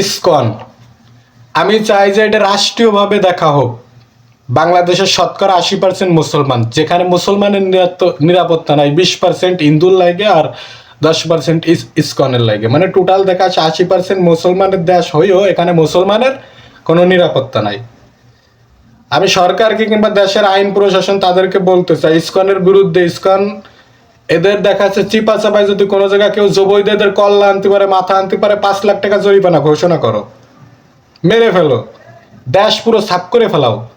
ISKCON. আমি চাই যে এটা রাষ্ট্রীয়ভাবে দেখা হোক। বাংলাদেশের শতকরা আশি পার্সেন্ট মুসলমান, যেখানে মুসলমানের নিরাপত্তা নাই, বিশ পার্সেন্ট হিন্দুর লাগে আর দশ পার্সেন্ট ইসকনের লাগে। মানে টোটাল দেখা যাচ্ছে আশি পার্সেন্ট মুসলমানের দেশ হয়েও এখানে মুসলমানের কোনো নিরাপত্তা নাই। আমি সরকারকে কিংবা দেশের আইন প্রশাসন তাদেরকে বলতে চাই, ইসকনের বিরুদ্ধে, ইসকন এদের দেখা যাচ্ছে চিপা চাপায় যদি কোনো জায়গায় কেউ জবৈদের কল্লা আনতে পারে, মাথা আনতে পারে, পাঁচ লাখ টাকা জরিমানা, ঘোষণা করো। মেরে ফেলো। দেশ পুরো সাফ করে ফেলাও।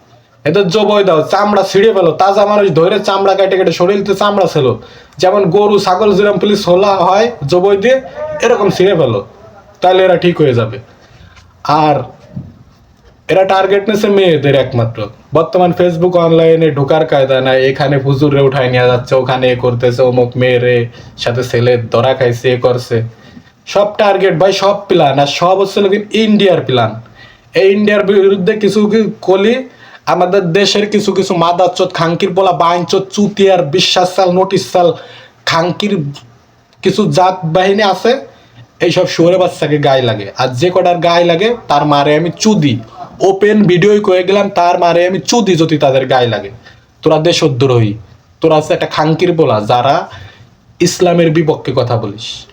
এদের জবই দাও, চামড়া ছিঁড়ে ফেলো। তাজা মানুষ ধরে চামড়া কেটে কেটে শরীরতে চামড়া ছিল। যেমন গরু, ছাগল যেরকম পুলিশ হোলা হয় জবই দিয়ে এরকম ছিঁড়ে ফেলো। তাহলে এরা ঠিক হয়ে যাবে। আর এরা টার্গেট নিয়েছে মেয়েদের একমাত্র। বর্তমান ফেসবুক অনলাইনে ঢোকার কায়দা নাই, এখানে হুজুরে উঠাই নিয়ে যাচ্ছে, ওখানে এ করতেছে, অমুক মেয়েরে সাথে ছেলে ধরা খাইছে, এ করছে। সব টার্গেট ভাই, সব প্ল্যান আর সব হচ্ছে ইন্ডিয়ার প্ল্যান এই ইন্ডিয়ার বিরুদ্ধে কিছু কলি? আমাদের দেশের কিছু কিছু মাদাচ্চত খাঙ্কির বলা বাইঞ্চত চুতিয়ার, বিশ্বাস সাল নোটিশ সাল খাঙ্কির কিছু জাত বাহিনী আছে, এইসব শুয়ারে বাচ্চাকে গায়ে লাগে। আর যে কটার গায়ে লাগে, তার মারে আমি চুদি। ওপেন ভিডিওই কয়ে গেলাম, তার মারে আমি চুদি যদি তাদের গায়ে লাগে। তোরা দেশদ্রোহী, তোরা আছে একটা খাঙ্কির বলা, যারা ইসলামের বিপক্ষে কথা বলিস।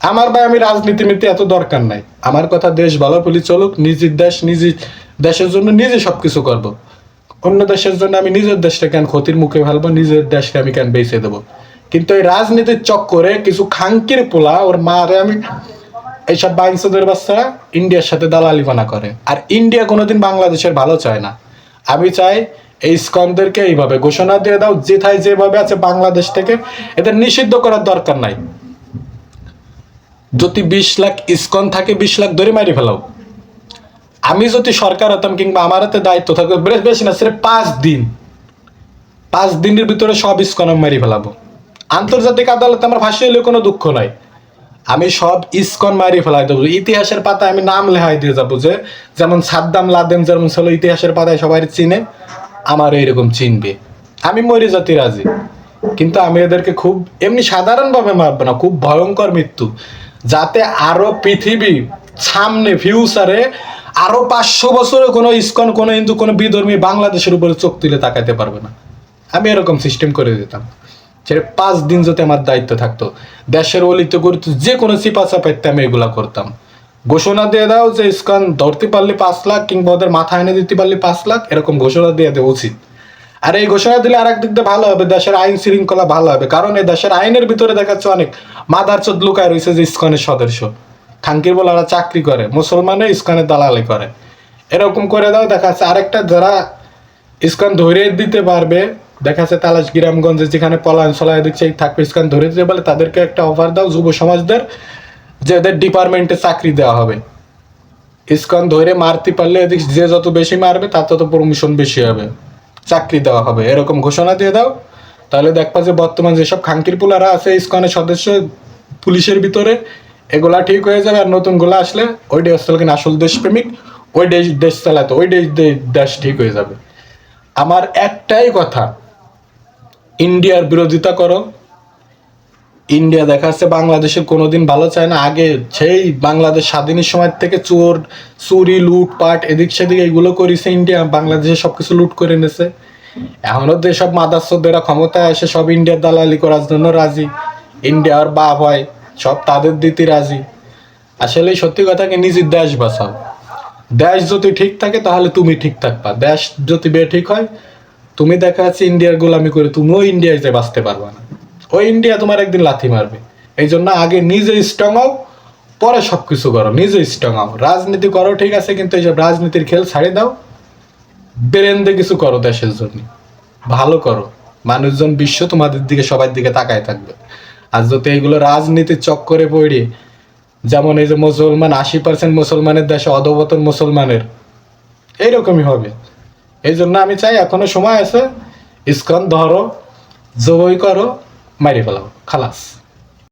আমার ভাই, আমি রাজনীতি মিতি এত দরকার নাই। আমার কথা দেশ ভালো বলি চলুক, নিজের দেশ, নিজের দেশের জন্য নিজে সবকিছু করব। অন্য দেশের জন্য আমি নিজের দেশটা কেন ক্ষতির মুখে ফেলব, নিজের দেশকে আমি কেন বেঁচে দেবো? কিন্তু এই রাজনীতির চক্করে কিছু খাঙ্কির পোলা, ওর মারে আমি এইসব বাইনসদের বাচ্চারা ইন্ডিয়ার সাথে দালালিপানা করে। আর ইন্ডিয়া কোনোদিন বাংলাদেশের ভালো চায় না। আমি চাই এই স্কনদেরকে এইভাবে ঘোষণা দিয়ে দাও যেথায় যেভাবে আছে বাংলাদেশ থেকে, এদের নিষিদ্ধ করার দরকার নাই। যদি বিশ লাখ ইসকন থাকে, বিশ লাখ ধরে মারি ফেলাও। আমি যদি সরকার হতাম কিংবা আমার হাতে দায়িত্ব থাকবে বেশ- বেশি না সেটা পাঁচ দিন। পাঁচ দিনের ভিতরে সব ইসকন মারি ফেলাবো। আন্তর্জাতিক আদালতে আমার ফাঁসি হলে কোনো দুঃখ নাই। আমি সব ইসকন মারি ফেলাই দেবো ইতিহাসের পাতায় আমি নাম লেহাই দিয়ে যাব যে, যেমন সাদ্দাম লাদেন, যেমন ছিল ইতিহাসের পাতায় সবাই চিনে আমার এইরকম চিনবে। আমি মরি জাতি রাজি। কিন্তু আমি এদেরকে খুব এমনি সাধারণভাবে মারবো না, খুব ভয়ঙ্কর মৃত্যু। যাতে আরও পৃথিবী সামনে ফিউচারে আরও পাঁচশো বছরে কোনো ইস্কন, কোনো হিন্দু, কোনো বিধর্মী বাংলাদেশের উপরে চোখ তুলে তাকাইতে পারবে না। আমি এরকম সিস্টেম করে দিতাম। সেটা পাঁচ দিন যদি আমার দায়িত্ব থাকতো। দেশের অলিতে গড়িত যে কোনো চিপা চাপাইতে আমি এগুলা করতাম। ঘোষণা দিয়ে দাও যে ইস্কন ধরতে পারলে পাঁচ লাখ কিংবা ওদের মাথা এনে দিতে পারলে পাঁচ লাখ, এরকম ঘোষণা দিয়ে দেওয়া উচিত। আর এই ঘোষণা দিলে আর দিক দিয়ে ভালো হবে, দেশের আইন শৃঙ্খলা ভালো হবে। কারণ এই দেশের আইনের ভিতরে দেখাচ্ছে অনেক মাদার চোদ লুকায় রয়েছে যে ইস্কনের সদস্য। খাঙ্কির বলারা চাকরি করে মুসলমানে ইস্কনের দালালি করে। এরকম করে দাও দেখা যাচ্ছে আরেকটা যারা ইস্কন ধরে দিতে পারবে দেখা যাচ্ছে তালাশ গ্রামগঞ্জে যেখানে পলায়ন চলায় দিচ্ছে, এই থাকবে ইস্কন ধরে দিতে পারলে তাদেরকে একটা অফার দাও, যুব সমাজদের যে এদের ডিপার্টমেন্টে চাকরি দেওয়া হবে। ইস্কন ধরে মারতে পারলে এদিক যে যত বেশি মারবে, তার তত প্রমোশন বেশি হবে। চাকরি দেওয়া হবে, এরকম ঘোষণা দিয়ে দাও। তাহলে দেখবা যে বর্তমান যেসব খাঙ্কির পুলারা আছে ইস্কনের সদস্য পুলিশের ভিতরে, এগুলা ঠিক হয়ে যাবে। আর নতুনগুলা আসলে ওই দেশ চালাকে আসল দেশপ্রেমিক, ওই দেশ দেশ চালাতো, ওই দেশ দেশ ঠিক হয়ে যাবে। আমার একটাই কথা ইন্ডিয়ার বিরোধিতা করো। ইন্ডিয়া দেখা যাচ্ছে বাংলাদেশের কোনোদিন ভালো চায় না। আগে সেই বাংলাদেশ স্বাধীনের সময় থেকে চোর, চুরি, লুটপাট, এদিক সেদিক এগুলো করেছে ইন্ডিয়া। বাংলাদেশে সবকিছু লুট করে নিয়েছে এখনও তো সব মাদাসদেরা ক্ষমতায় আসে, সব ইন্ডিয়ার দালালি করার জন্য রাজি। ইন্ডিয়ার বাপ হয়, সব তাদের দিতে রাজি। আসলে সত্যি কথা কি, নিজের দেশ বাঁচাও। দেশ যদি ঠিক থাকে, তাহলে তুমি ঠিক থাকবা। দেশ যদি বে ঠিক হয় তুমি দেখা যাচ্ছে ইন্ডিয়ার গোলামি করে তুমিও ইন্ডিয়ায় যে বাঁচতে পারবে না। ওই ইন্ডিয়া তোমার একদিন লাথি মারবে। এই জন্য আগে নিজে স্ট্রং হও, পরে সব কিছু করো। নিজে স্ট্রং হও। রাজনীতি করো, ঠিক আছে, কিন্তু এইসব রাজনীতির খেল ছাড়ে দাও। বেরেন্দে কিছু করো দেশের জন্য। ভালো করো। মানুষজন বিশ্ব তোমাদের দিকে, সবার দিকে তাকায় থাকবে। আর যদি এইগুলো রাজনীতির চক্করে পড়ে, যেমন এই যে মুসলমান, আশি পার্সেন্ট মুসলমানের দেশে অধবতন মুসলমানের, এইরকমই হবে। এই জন্য আমি চাই এখনও সময় আছে ইস্কন ধরো জবই করো মারি ফেলাও খালাস।